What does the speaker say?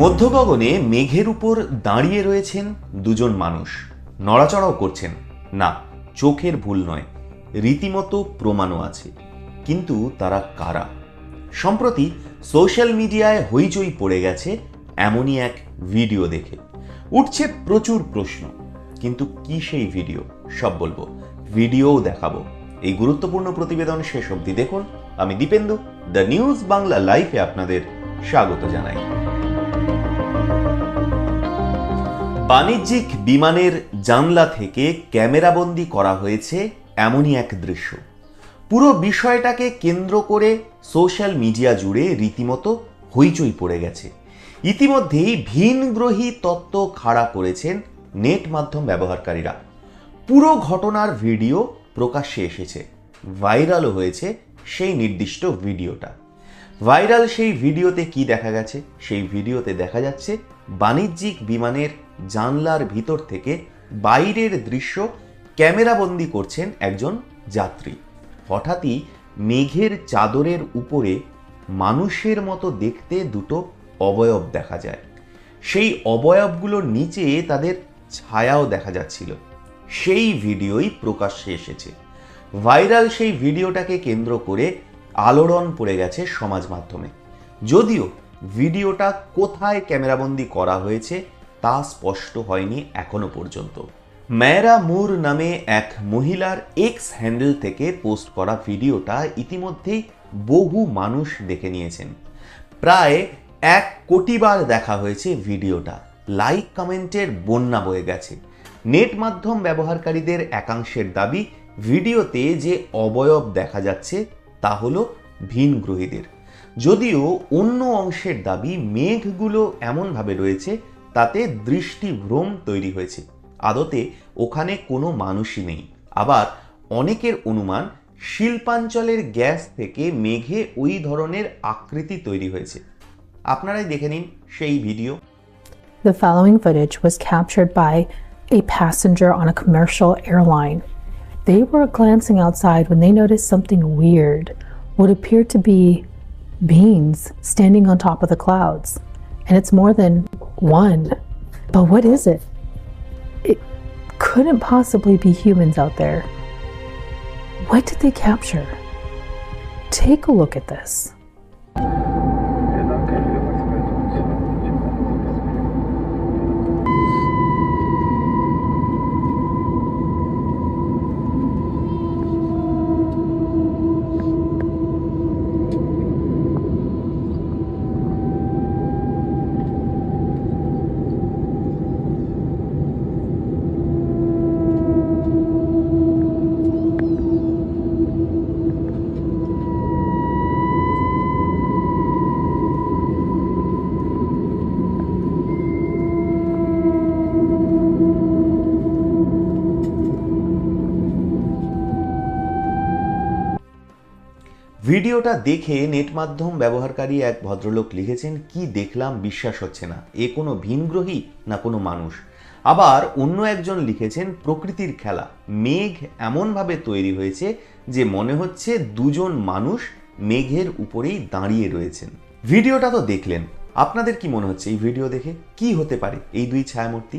মধ্য গগনে মেঘের উপর দাঁড়িয়ে রয়েছেন দুজন মানুষ। নড়াচড়াও করছেন। না, চোখের ভুল নয়, রীতিমতো প্রমাণও আছে। কিন্তু তারা কারা? সম্প্রতি সোশ্যাল মিডিয়ায় হইচই পড়ে গেছে এমনই এক ভিডিও দেখে। উঠছে প্রচুর প্রশ্ন, কিন্তু কি সেই ভিডিও? সব বলব, ভিডিওও দেখাবো। এই গুরুত্বপূর্ণ প্রতিবেদন শেষ অবধি দেখুন। আমি দীপেন্দু, দ্য নিউজ বাংলা লাইভে আপনাদের স্বাগত জানাই। বাণিজ্যিক বিমানের জানলা থেকে ক্যামেরাবন্দি করা হয়েছে এমনই এক দৃশ্য। পুরো বিষয়টাকে কেন্দ্র করে সোশ্যাল মিডিয়া জুড়ে রীতিমতো হইচই পড়ে গেছে। ইতিমধ্যেই ভিনগ্রহী তত্ত্ব খাড়া করেছেন নেট মাধ্যম ব্যবহারকারীরা। পুরো ঘটনার ভিডিও প্রকাশ্যে এসেছে। ভাইরালও হয়েছে সেই নির্দিষ্ট ভিডিওটা। ভাইরাল সেই ভিডিওতে কি দেখা গেছে? সেই ভিডিওতে দেখা যাচ্ছে বাণিজ্যিক বিমানের জানলার ভিতর থেকে বাইরের দৃশ্য ক্যামেরাবন্দি করছেন একজন যাত্রী। হঠাৎই মেঘের চাদরের উপরে মানুষের মতো দেখতে দুটো অবয়ব দেখা যায়। সেই অবয়বগুলোর নিচে তাদের ছায়াও দেখা যাচ্ছিল। সেই ভিডিওই প্রকাশ্যে এসেছে। ভাইরাল সেই ভিডিওটাকে কেন্দ্র করে আলোড়ন পড়ে গেছে সমাজ মাধ্যমে। যদিও ভিডিওটা কোথায় ক্যামেরাবন্দি করা হয়েছে তা স্পষ্ট হয়নি এখনও পর্যন্ত। ম্যারা মুর নামে এক মহিলার এক্স হ্যান্ডেল থেকে পোস্ট করা ভিডিওটা ইতিমধ্যেই বহু মানুষ দেখে নিয়েছেন। প্রায় এক কোটিবার দেখা হয়েছে ভিডিওটা। লাইক কমেন্টের বন্যা বয়ে গেছে। নেট মাধ্যম ব্যবহারকারীদের একাংশের দাবি, ভিডিওতে যে অবয়ব দেখা যাচ্ছে তা হলো ভিনগ্রহীদের যদিও অন্য অংশের দাবি, মেঘগুলো এমনভাবে রয়েছে তাতে দৃষ্টিভ্রম তৈরি হয়েছে আদতে ওখানে কোনো মানুষই নেই আবার অনেকের অনুমান শিল্পাঞ্চলের গ্যাস থেকে মেঘে ওই ধরনের আকৃতি তৈরি হয়েছে আপনারাই দেখে নিন সেই video The following footage was captured by a passenger on a commercial airline. They were glancing outside when they noticed something weird, what appeared to be beings standing on top of the clouds. And it's more than one. But what is it? It couldn't possibly be humans out there. What did they capture? Take a look at this. ভিডিওটা দেখে net মাধ্যম ব্যবহারকারী এক ভদ্রলোক লিখেছেন, কি দেখলাম বিশ্বাস হচ্ছে না। এ কোনো ভিনগ্রহী না কোনো মানুষ? আবার অন্য একজন লিখেছেন, প্রকৃতির খেলা। মেঘ এমনভাবে তৈরি হয়েছে যে মনে হচ্ছে দুজন মানুষ মেঘের উপরেই দাঁড়িয়ে রয়েছেন। ভিডিওটা তো দেখলেন। আপনাদের কি মনে হচ্ছে এই ভিডিও দেখে? কি হতে পারে এই দুই ছায়ামূর্তি?